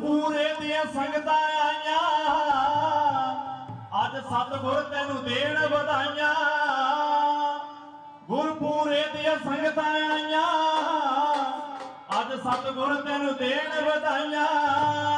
ਪੂਰੇ ਦੀਆਂ ਸੰਗਤਾਂ ਆਈਆਂ। ਅੱਜ ਸਤਗੁਰ ਤੈਨੂੰ ਦੇਣ ਵਧਾਈਆਂ। ਗੁਰਪੂਰੇ ਦੀਆਂ ਸੰਗਤਾਂ ਆਈਆਂ। ਅੱਜ ਸਤਗੁਰ ਤੈਨੂੰ ਦੇਣ ਵਧਾਈਆਂ।